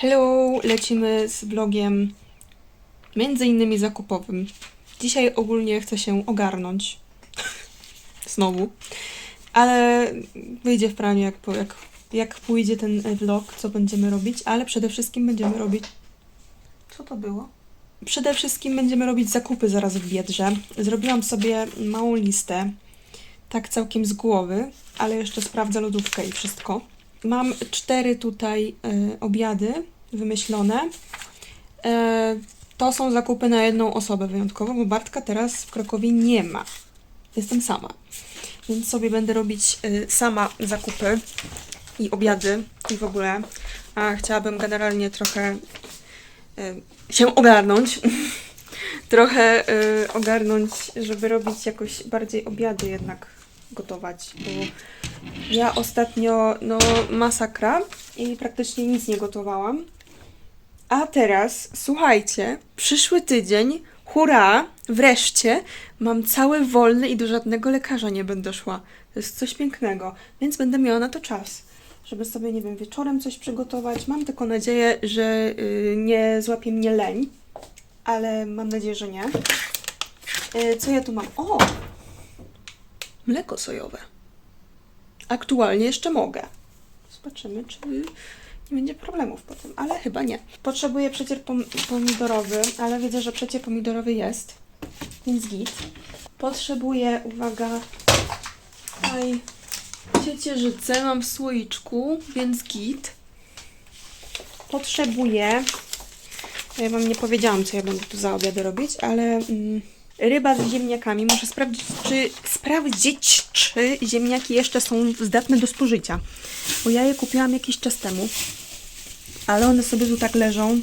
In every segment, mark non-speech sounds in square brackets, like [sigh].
Hello, lecimy z vlogiem między innymi zakupowym. Dzisiaj ogólnie chcę się ogarnąć. [laughs] Znowu. Ale wyjdzie w praniu, jak, jak, jak pójdzie ten e, vlog, co będziemy robić, ale przede wszystkim będziemy robić... Co to było? Przede wszystkim będziemy robić zakupy zaraz w Biedrze. Zrobiłam sobie małą listę, tak całkiem z głowy, ale jeszcze sprawdzę lodówkę i wszystko. Mam cztery tutaj e, obiady wymyślone. E, to są zakupy na jedną osobę wyjątkowo, bo Bartka teraz w Krakowie nie ma. Jestem sama. Więc sobie będę robić e, sama zakupy i obiady i w ogóle. A chciałabym generalnie trochę e, się ogarnąć. [laughs] trochę e, ogarnąć, żeby robić jakoś bardziej obiady jednak gotować, bo ja ostatnio, no masakra i praktycznie nic nie gotowałam. A teraz, słuchajcie, przyszły tydzień, hurra, wreszcie mam cały wolny i do żadnego lekarza nie będę szła. To jest coś pięknego, więc będę miała na to czas, żeby sobie, nie wiem, wieczorem coś przygotować. Mam tylko nadzieję, że y, nie złapie mnie leń, ale mam nadzieję, że nie. Y, co ja tu mam? O! Mleko sojowe aktualnie jeszcze mogę. Zobaczymy, czy nie będzie problemów potem, ale chyba nie. Potrzebuję przecier pom pomidorowy, ale widzę, że przecier pomidorowy jest, więc git. Potrzebuję, uwaga, tutaj ciecierzycę mam w słoiczku, więc git. Potrzebuję, ja Wam nie powiedziałam, co ja będę tu za obiady robić, ale mm, ryba z ziemniakami. Muszę sprawdzić, czy sprawdzić, czy ziemniaki jeszcze są zdatne do spożycia. Bo ja je kupiłam jakiś czas temu, ale one sobie tu tak leżą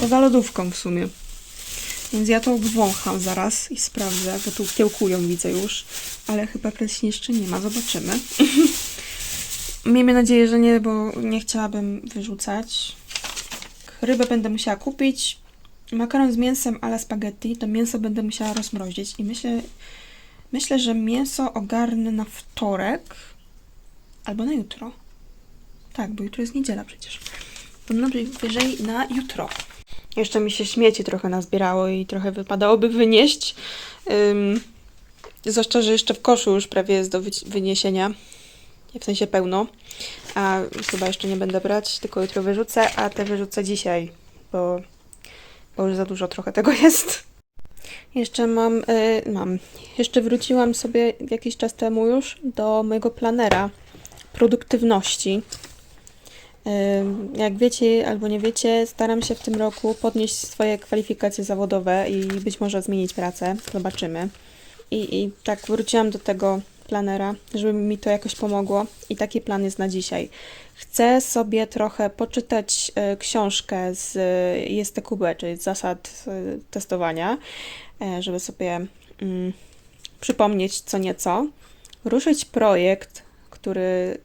poza lodówką w sumie. Więc ja to obwącham zaraz i sprawdzę, bo tu kiełkują, widzę już, ale chyba presji jeszcze nie ma, zobaczymy. [laughs] Miejmy nadzieję, że nie, bo nie chciałabym wyrzucać. Rybę będę musiała kupić, makaron z mięsem ala spaghetti, to mięso będę musiała rozmrozić i myślę, myślę, że mięso ogarnę na wtorek albo na jutro. Tak, bo jutro jest niedziela przecież. To najwyżej na jutro. Jeszcze mi się śmieci trochę nazbierało i trochę wypadałoby wynieść. Ym, zwłaszcza, że jeszcze w koszu już prawie jest do wyniesienia. W sensie pełno. A chyba jeszcze nie będę brać, tylko jutro wyrzucę, a te wyrzucę dzisiaj, bo bo już za dużo trochę tego [laughs] jest. Jeszcze mam, y, mam, jeszcze wróciłam sobie jakiś czas temu już do mojego planera produktywności. Y, Jak wiecie albo nie wiecie, staram się w tym roku podnieść swoje kwalifikacje zawodowe i być może zmienić pracę. Zobaczymy. I, I tak wróciłam do tego planera, żeby mi to jakoś pomogło. I taki plan jest na dzisiaj. Chcę sobie trochę poczytać e, książkę z e, JSTQB, czyli z zasad e, testowania, żeby sobie mm, przypomnieć co nieco. Ruszyć projekt, który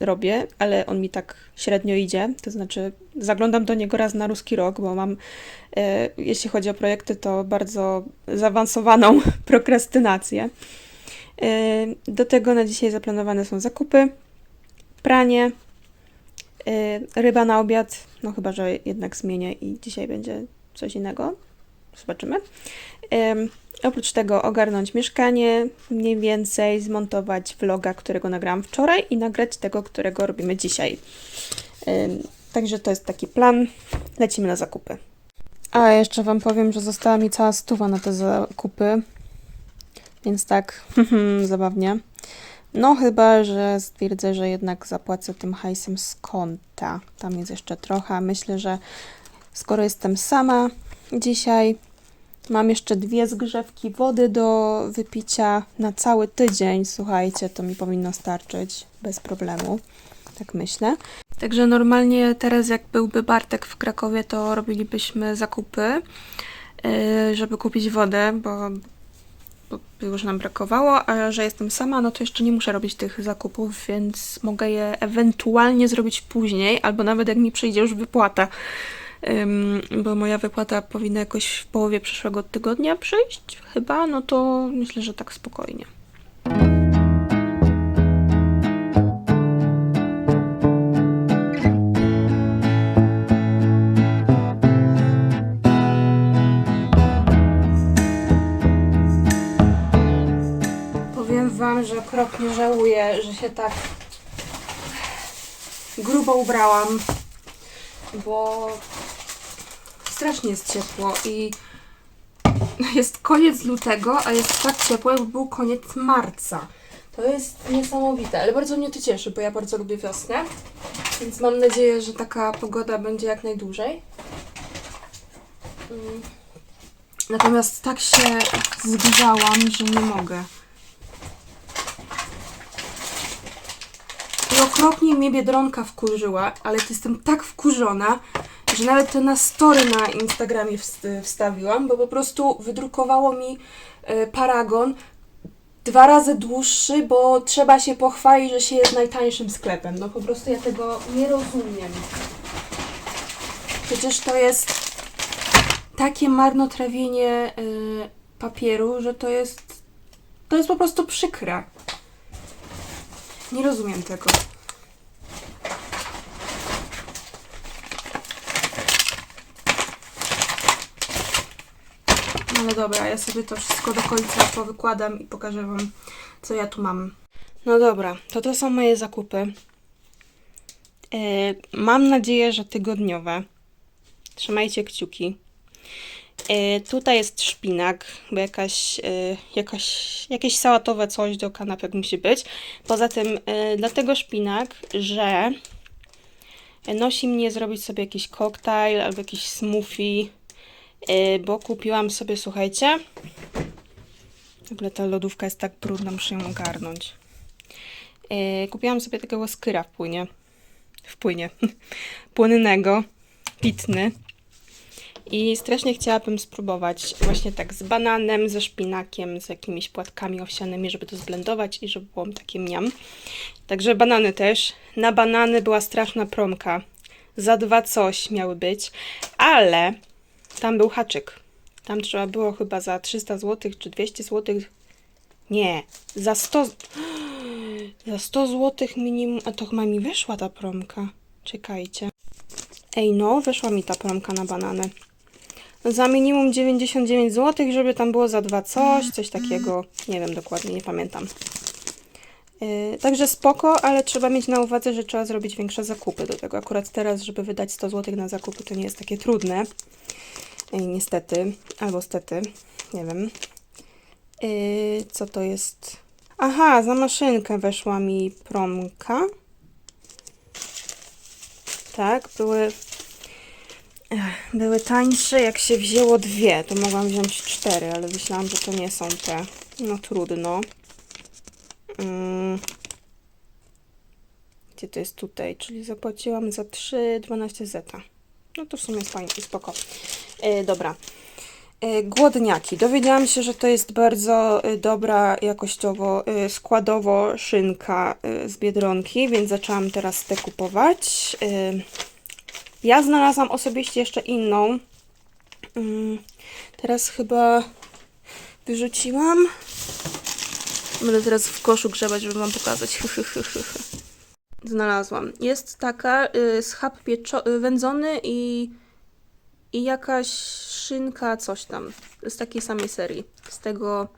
robię, ale on mi tak średnio idzie. To znaczy, zaglądam do niego raz na ruski rok, bo mam, e, jeśli chodzi o projekty, to bardzo zaawansowaną [laughs] prokrastynację. Do tego na dzisiaj zaplanowane są zakupy, pranie, e, ryba na obiad. No chyba, że jednak zmienię i dzisiaj będzie coś innego. Zobaczymy. Oprócz tego ogarnąć mieszkanie, mniej więcej zmontować vloga, którego nagrałam wczoraj i nagrać tego, którego robimy dzisiaj. Także to jest taki plan. Lecimy na zakupy. A jeszcze Wam powiem, że została mi cała stuwa na te zakupy. Więc tak, [laughs] zabawnie. No chyba, że stwierdzę, że jednak zapłacę tym hajsem z konta. Tam jest jeszcze trochę. Myślę, że skoro jestem sama dzisiaj, mam jeszcze dwie zgrzewki wody do wypicia na cały tydzień. Słuchajcie, to mi powinno starczyć bez problemu. Tak myślę. Także normalnie teraz jak byłby Bartek w Krakowie, to robilibyśmy zakupy, yy, żeby kupić wodę, bo bo już nam brakowało, a że jestem sama, no to jeszcze nie muszę robić tych zakupów, więc mogę je ewentualnie zrobić później, albo nawet jak mi przyjdzie już wypłata. Bo moja wypłata powinna jakoś w połowie przyszłego tygodnia przyjść, chyba, no to myślę, że tak spokojnie. Okropnie żałuję, że się tak grubo ubrałam, bo strasznie jest ciepło i jest koniec lutego, a jest tak ciepło, jakby był koniec marca. To jest niesamowite, ale bardzo mnie to cieszy, bo ja bardzo lubię wiosnę, więc mam nadzieję, że taka pogoda będzie jak najdłużej. Mm. Natomiast tak się zgrzałam, że nie mogę. Okropnie mnie Biedronka wkurzyła, ale jestem tak wkurzona, że nawet to na story na Instagramie wst- wstawiłam, bo po prostu wydrukowało mi e, paragon dwa razy dłuższy, bo trzeba się pochwalić, że się jest najtańszym sklepem. No po prostu ja tego nie rozumiem. Przecież to jest takie marnotrawienie y, papieru, że to jest to jest po prostu przykre. Nie rozumiem tego. No dobra, ja sobie to wszystko do końca powykładam i pokażę Wam, co ja tu mam. No dobra, to to są moje zakupy. E, mam nadzieję, że tygodniowe. Trzymajcie kciuki. E, tutaj jest szpinak, bo jakaś, e, jakaś, jakieś sałatowe coś do kanapek musi być. Poza tym, e, dlatego szpinak, że nosi mnie zrobić sobie jakiś koktajl albo jakiś smoothie, bo kupiłam sobie, słuchajcie, w ogóle ta lodówka jest tak brudna, muszę ją ogarnąć. E, kupiłam sobie takiego skyra w płynie. W płynie. [laughs] Płynnego. Pitny. I strasznie chciałabym spróbować właśnie tak z bananem, ze szpinakiem, z jakimiś płatkami owsianymi, żeby to zblendować i żeby było takie mniam. Także banany też. Na banany była straszna promka. Za dwa coś miały być, ale tam był haczyk. Tam trzeba było chyba za 300 zł czy 200 zł. Nie, za 100. z- [gasps] Za 100 zł minimum. A to chyba mi wyszła ta promka. Czekajcie. Ej, no, wyszła mi ta promka na banany. Za minimum 99 zł, żeby tam było za dwa coś, coś takiego. Nie wiem dokładnie, nie pamiętam. Yy, także spoko, ale trzeba mieć na uwadze, że trzeba zrobić większe zakupy do tego. Akurat teraz, żeby wydać 100 zł na zakupy, to nie jest takie trudne. Yy, niestety, albo stety, nie wiem. Yy, co to jest? Aha, za maszynkę weszła mi promka. Tak, były były tańsze, jak się wzięło dwie, to mogłam wziąć cztery, ale myślałam, że to nie są te. No trudno. Mm. Gdzie to jest tutaj? Czyli zapłaciłam za 3, 12 zeta. No to w sumie spoko. E, dobra. E, głodniaki. Dowiedziałam się, że to jest bardzo e, dobra jakościowo, składowo szynka z Biedronki, więc zaczęłam teraz te kupować. Ja znalazłam osobiście jeszcze inną. Mm, Teraz chyba wyrzuciłam. Będę teraz w koszu grzebać, żeby wam pokazać. [laughs] Znalazłam. Jest taka pieczo- y, wędzony i, i jakaś szynka, coś tam. Z takiej samej serii. Z tego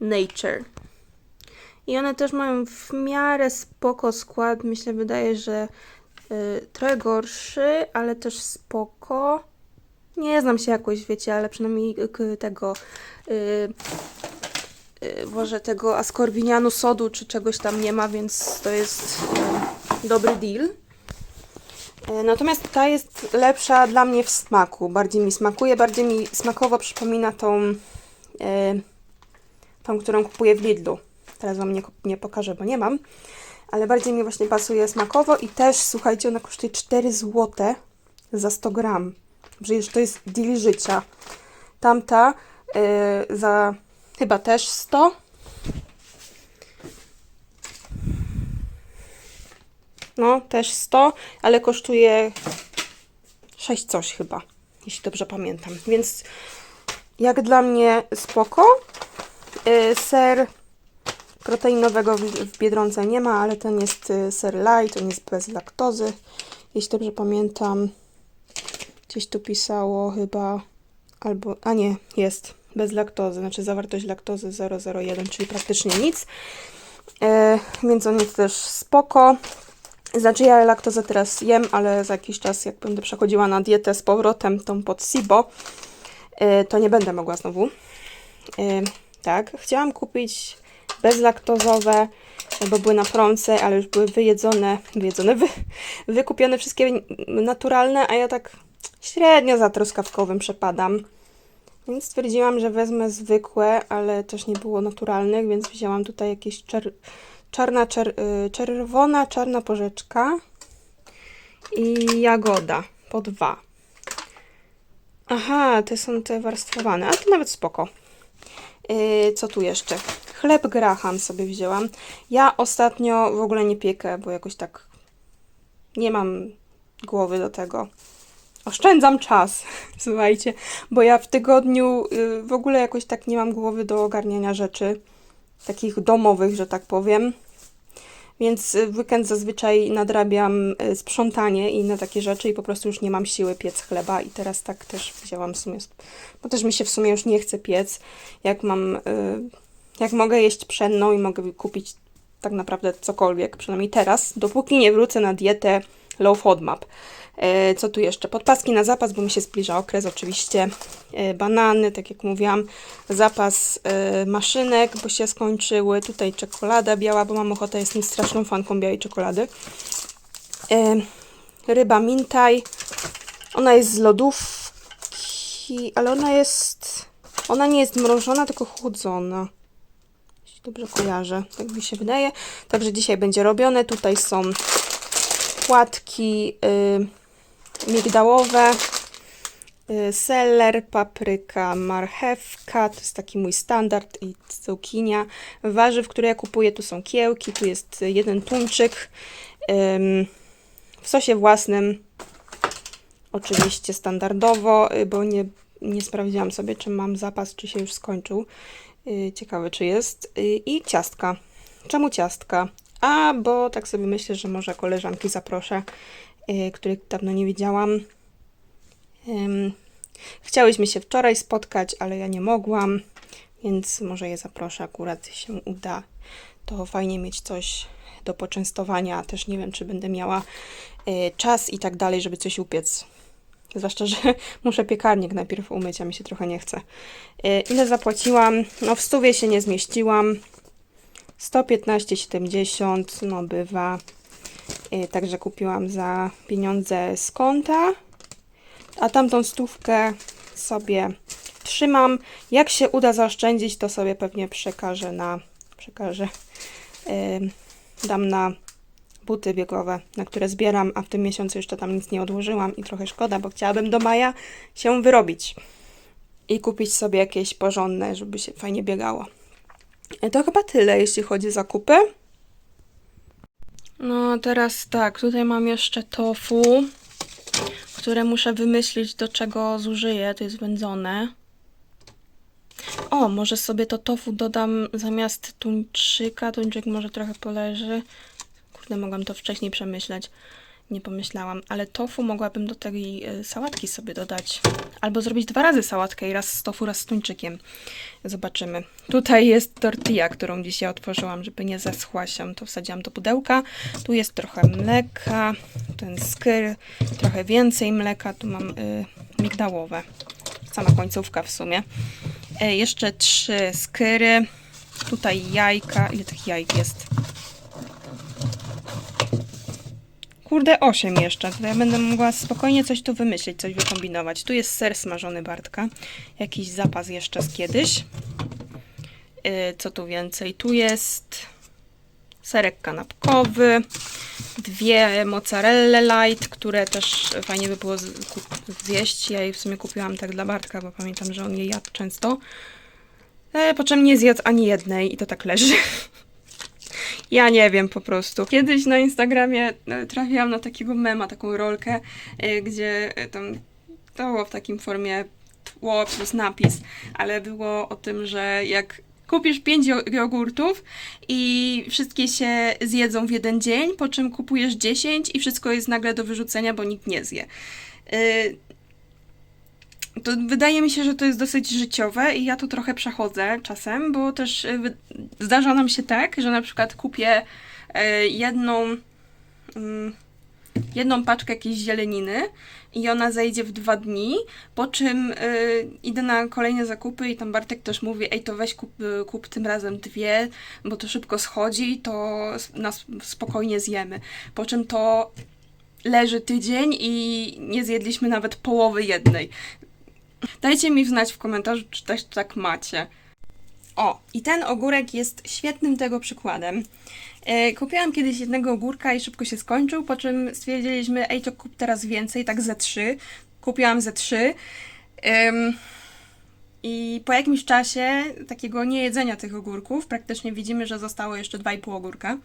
Nature. I one też mają w miarę spoko skład. Myślę, wydaje, że y, trochę gorszy, ale też spoko. Nie znam się jakoś, wiecie, ale przynajmniej k- tego y, y, może tego askorbinianu sodu czy czegoś tam nie ma, więc to jest y, dobry deal. Y, Natomiast ta jest lepsza dla mnie w smaku. Bardziej mi smakuje, bardziej mi smakowo przypomina tą, y, tą którą kupuję w Lidlu. Teraz Wam nie, nie pokażę, bo nie mam. Ale bardziej mi właśnie pasuje smakowo i też, słuchajcie, ona kosztuje 4 zł za 100 gram. Przecież to jest deal życia. Tamta y, za chyba też 100. No, też 100, ale kosztuje 6 coś chyba, jeśli dobrze pamiętam. Więc jak dla mnie spoko. Y, ser proteinowego w, w Biedronce nie ma, ale ten jest y, ser light, on jest bez laktozy. Jeśli dobrze pamiętam, gdzieś tu pisało chyba, albo, a nie, jest bez laktozy, znaczy zawartość laktozy 001, czyli praktycznie nic. E, więc on jest też spoko. Znaczy ja laktozę teraz jem, ale za jakiś czas jak będę przechodziła na dietę z powrotem, tą pod SIBO, e, to nie będę mogła znowu. E, tak, chciałam kupić bezlaktozowe, bo były na promce, ale już były wyjedzone, wyjedzone, wy, wykupione wszystkie naturalne, a ja tak średnio za truskawkowym przepadam. Więc stwierdziłam, że wezmę zwykłe, ale też nie było naturalnych, więc wzięłam tutaj jakieś czer czarna, czer y, czerwona, czarna porzeczka i jagoda po dwa. Aha, te są te warstwowane, a to nawet spoko. Yy, co tu jeszcze? Chleb graham sobie wzięłam. Ja ostatnio w ogóle nie piekę, bo jakoś tak nie mam głowy do tego. Oszczędzam czas, [laughs] słuchajcie, bo ja w tygodniu y, w ogóle jakoś tak nie mam głowy do ogarniania rzeczy, takich domowych, że tak powiem. Więc w weekend zazwyczaj nadrabiam y, sprzątanie i inne takie rzeczy i po prostu już nie mam siły piec chleba i teraz tak też wzięłam w sumie, bo też mi się w sumie już nie chce piec, jak mam, y, jak mogę jeść pszenną i mogę kupić tak naprawdę cokolwiek, przynajmniej teraz, dopóki nie wrócę na dietę low FODMAP. E, Co tu jeszcze? Podpaski na zapas, bo mi się zbliża okres oczywiście. E, Banany, tak jak mówiłam. Zapas e, maszynek, bo się skończyły. Tutaj czekolada biała, bo mam ochotę, jestem straszną fanką białej czekolady. Ryba mintaj. Ona jest z lodówki, ale ona jest... Ona nie jest mrożona, tylko chłodzona. Jeśli dobrze kojarzę, tak mi się wydaje. Także dzisiaj będzie robione. Tutaj są płatki y, migdałowe, y, seler, papryka, marchewka, to jest taki mój standard i cukinia. Warzyw, które ja kupuję, tu są kiełki, tu jest jeden tuńczyk ym, w sosie własnym, oczywiście standardowo, y, bo nie, nie sprawdziłam sobie, czy mam zapas, czy się już skończył. Y, Ciekawe, czy jest. Y, I ciastka. Czemu ciastka? A, bo tak sobie myślę, że może koleżanki zaproszę, y, których dawno nie widziałam. Ym, Chciałyśmy się wczoraj spotkać, ale ja nie mogłam, więc może je zaproszę, akurat się uda. To fajnie mieć coś do poczęstowania. Też nie wiem, czy będę miała y, czas i tak dalej, żeby coś upiec. Zwłaszcza, że [laughs] muszę piekarnik najpierw umyć, a mi się trochę nie chce. Y, Ile zapłaciłam? No w stówie się nie zmieściłam. 115,70, no bywa. Y, Także kupiłam za pieniądze z konta, a tamtą stówkę sobie trzymam. Jak się uda zaoszczędzić, to sobie pewnie przekażę na, przekażę, y, dam na buty biegowe, na które zbieram, a w tym miesiącu jeszcze tam nic nie odłożyłam i trochę szkoda, bo chciałabym do maja się wyrobić i kupić sobie jakieś porządne, żeby się fajnie biegało. To chyba tyle, jeśli chodzi o zakupy. No, teraz tak, tutaj mam jeszcze tofu, które muszę wymyślić, do czego zużyję. To jest wędzone. O, może sobie to tofu dodam zamiast tuńczyka. Tuńczyk może trochę poleży. Kurde, mogłam to wcześniej przemyśleć. Nie pomyślałam, ale tofu mogłabym do tej y, sałatki sobie dodać. Albo zrobić dwa razy sałatkę i raz z tofu, raz z tuńczykiem. Zobaczymy. Tutaj jest tortilla, którą dzisiaj otworzyłam, żeby nie zaschła się. To wsadziłam do pudełka. Tu jest trochę mleka, ten skyr, trochę więcej mleka. Tu mam y, migdałowe. Sama końcówka w sumie. E, jeszcze trzy skyry. Tutaj jajka. Ile tych jajek jest? Kurde, 8 jeszcze. To ja będę mogła spokojnie coś tu wymyślić, coś wykombinować. Tu jest ser smażony Bartka. Jakiś zapas jeszcze z kiedyś. Yy, co tu więcej? Tu jest serek kanapkowy. Dwie mozzarelle light, które też fajnie by było zjeść. Ja je w sumie kupiłam tak dla Bartka, bo pamiętam, że on je jadł często. E, po czym nie zjadł ani jednej i to tak leży. [laughs] Ja nie wiem po prostu. Kiedyś na Instagramie e, trafiłam na takiego mema, taką rolkę, e, gdzie e, tam to było w takim formie tło plus napis, ale było o tym, że jak kupisz 5 jogurtów i wszystkie się zjedzą w jeden dzień, po czym kupujesz 10 i wszystko jest nagle do wyrzucenia, bo nikt nie zje. Y, to wydaje mi się, że to jest dosyć życiowe i ja to trochę przechodzę czasem, bo też y, zdarza nam się tak, że na przykład kupię y, jedną, mm, jedną paczkę jakiejś zieleniny i ona zejdzie w dwa dni, po czym y, idę na kolejne zakupy i tam Bartek też mówi, ej to weź kup, y, kup tym razem dwie, bo to szybko schodzi, to s- nas spokojnie zjemy. Po czym to leży tydzień i nie zjedliśmy nawet połowy jednej. Dajcie mi znać w komentarzu, czy też tak macie. O, i ten ogórek jest świetnym tego przykładem. E, kupiłam kiedyś jednego ogórka i szybko się skończył, po czym stwierdziliśmy, ej, to kup teraz więcej, tak ze trzy. Kupiłam ze trzy. I po jakimś czasie takiego niejedzenia tych ogórków, praktycznie widzimy, że zostało jeszcze 2,5 ogórka.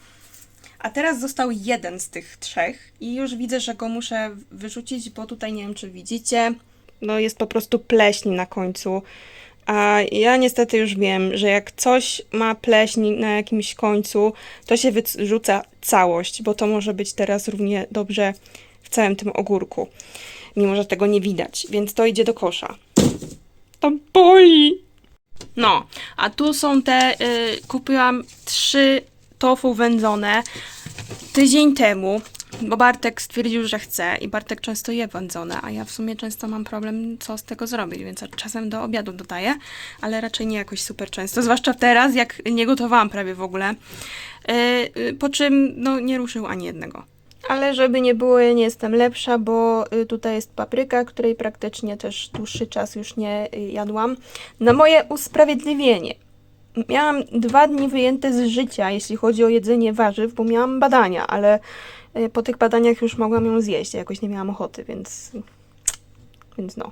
A teraz został jeden z tych trzech i już widzę, że go muszę wyrzucić, bo tutaj nie wiem, czy widzicie. No jest po prostu pleśń na końcu. A ja niestety już wiem, że jak coś ma pleśń na jakimś końcu, to się wyrzuca całość, bo to może być teraz równie dobrze w całym tym ogórku. Mimo, że tego nie widać, więc to idzie do kosza. To boli! No, a tu są te, y, kupiłam trzy tofu wędzone tydzień temu, bo Bartek stwierdził, że chce i Bartek często je wędzone, a ja w sumie często mam problem, co z tego zrobić, więc czasem do obiadu dodaję, ale raczej nie jakoś super często, [laughs] zwłaszcza teraz, jak nie gotowałam prawie w ogóle. Yy, po czym, no, nie ruszył ani jednego. Ale żeby nie było, ja nie jestem lepsza, bo y, tutaj jest papryka, której praktycznie też dłuższy czas już nie y, jadłam. Na moje usprawiedliwienie. Miałam dwa dni wyjęte z życia, jeśli chodzi o jedzenie warzyw, bo miałam badania, ale po tych badaniach już mogłam ją zjeść. Ja jakoś nie miałam ochoty, więc. Więc no.